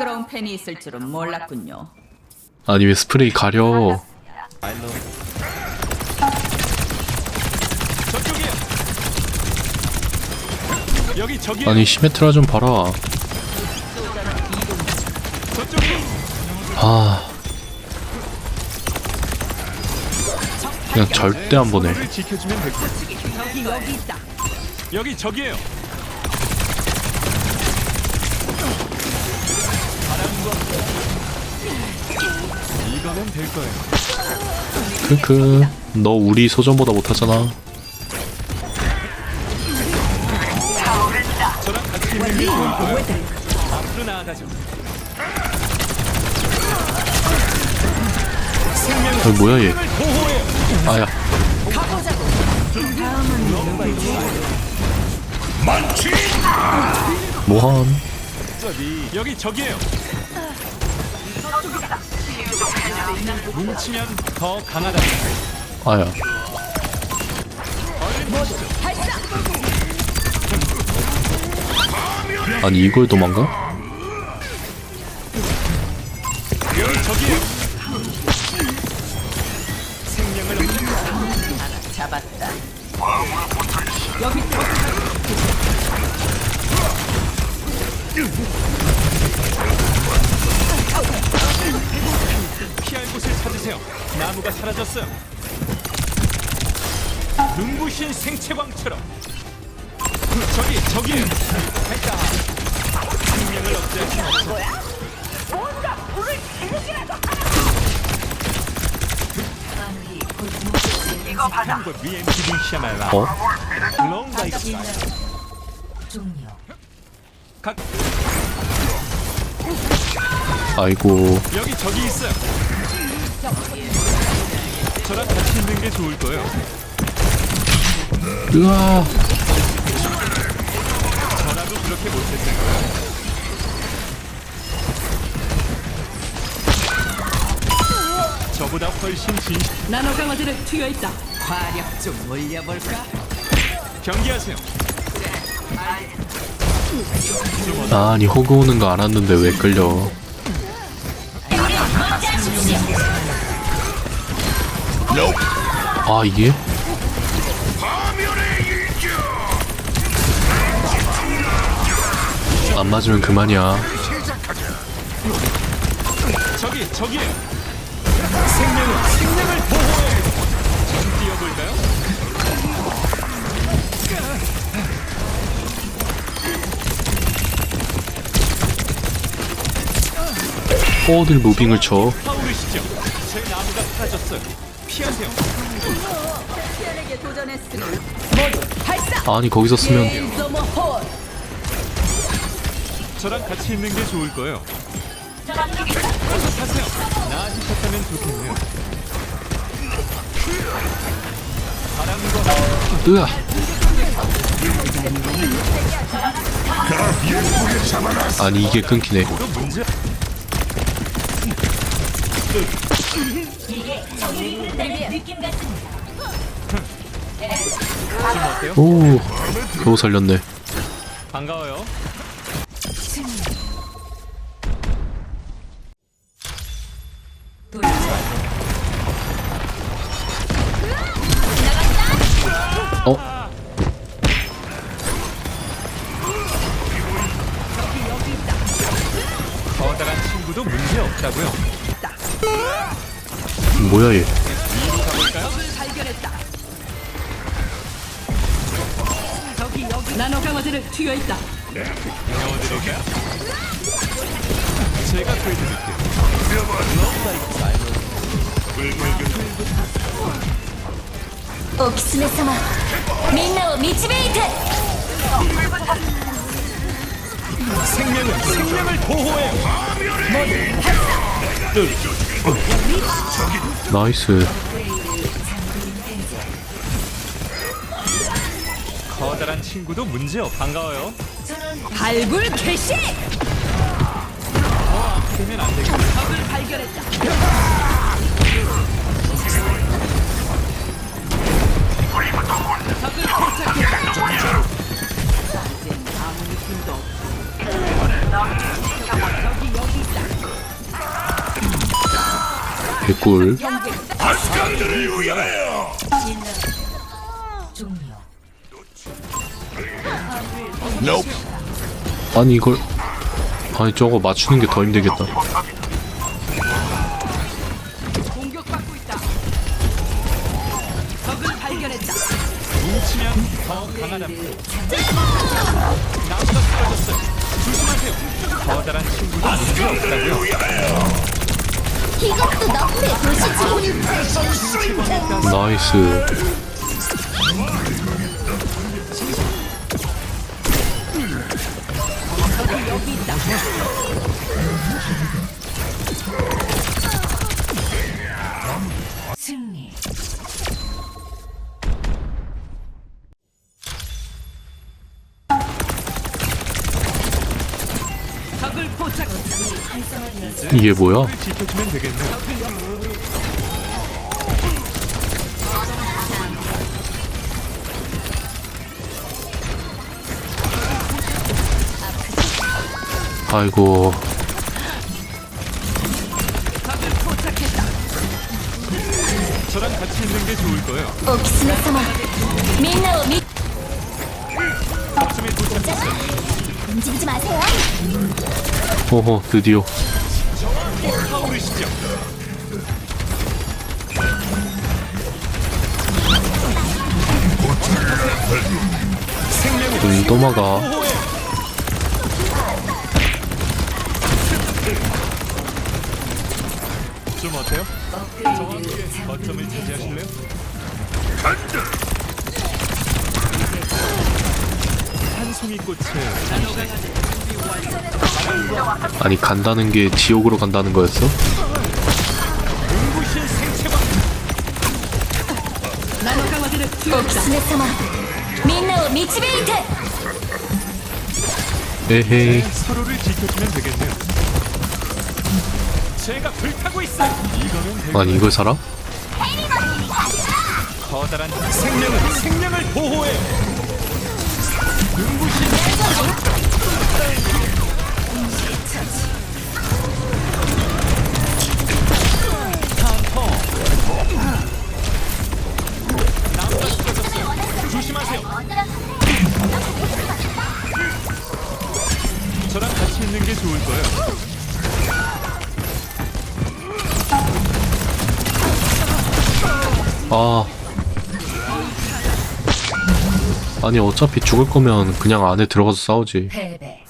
시끄러운 팬이 있을 줄은 몰랐군요. 아니 왜 스프레이 가려. 여기 저기 아니 시메트라 좀 봐라. 아 그냥 절대 안 보내 여기 저기예요. 이거면 될 거예요. 크크 너 우리 소전보다 못하잖아 저랑 같이 있는 게 좋을 거예요. 앞으로 나아가죠. 어, 뭐야 얘 보호해요. 아야 뭐함 여기 저기예요. 뭉치면 더 강하다. 아야 아니 이걸 도망가? 나무가 사라졌어요. 눈부신 생체광처럼. 저기 저기예요. 살짝 생명을 억제할 수 없어. 한국 위엔 기분 시야말라. 어? 롱가 있어. 각 아이고 여기 저기 있어요. 저랑 같이 있는 게 좋을 거예요. 으아 저라도 그렇게 못했을 거예요. 저보다 훨씬 진 나노 강화제를 튀어 있다. 화력 좀 올려볼까? 경계하세요. 아니 호그 오는 거 알았는데 왜 끌려 아 이게? 안 맞으면 그만이야 저기 저기에요. 생명을 생명을 보호해. 좀 뛰어볼까요? 어딜 무빙을 쳐 타오르시죠. 제 나무가 사라졌어요. 피하세요. 피안에게 도전했으니 모두 발사. 아니 거기서 쓰면 홀. 저랑 같이 있는 게 좋을 거예요. 어서 타세요. 나아지셨다면 좋겠네요. 바람과 으아 아니 이게 끊기네 또 문제. 오 겨우 살렸네 반가워요. 어? 커다란 친구도 문제 없다고요. 뭐야 얘 발견했다. 저기 여기 나노 강화제를 튀어 있다. 배워드릴까요? 제가 구해드릴게요. お狐様みんなを導いて 생명은 생명을 보호해. 나이스 커다란 친구도 문제 없. 반가워요. 발굴 개시. 되면 안 되겠네. 적을 발견했다. 개꿀 아니 이걸 아니 저거 맞추는 게 더 힘들겠다 공격받고 있다. 적을 발견했다. 뭉치면 더 강하답니다. 나무가 쓰러졌어요. 조심하세요. 커다란 문제 없다고요. 나이스 이게 뭐야 지켜주면 되겠네요. 아이고 적을 포착했다. 저랑 같이 있는 게 좋을 거예요. お狐様みんなを見 거점에 도착했어요. 움직이지 마세요 호호 드디어 타오르시죠. 음, 또 막아 좀 어때요? 저와 함께 거점을 차지하실래요? 한 송이 꽃에 아니 간다는 게 지옥으로 간다는 거였어? 에헤이 서로를 지켜주면 되겠네요. 제가 불타고 있어. 이거면 아니 이걸 사라? 커다란 생명을 생명을 보호해. 눈부 저랑 같이 있는 게 좋을 거예요. 아. 아니 어차피 죽을 거면 그냥 안에 들어가서 싸우지. 패배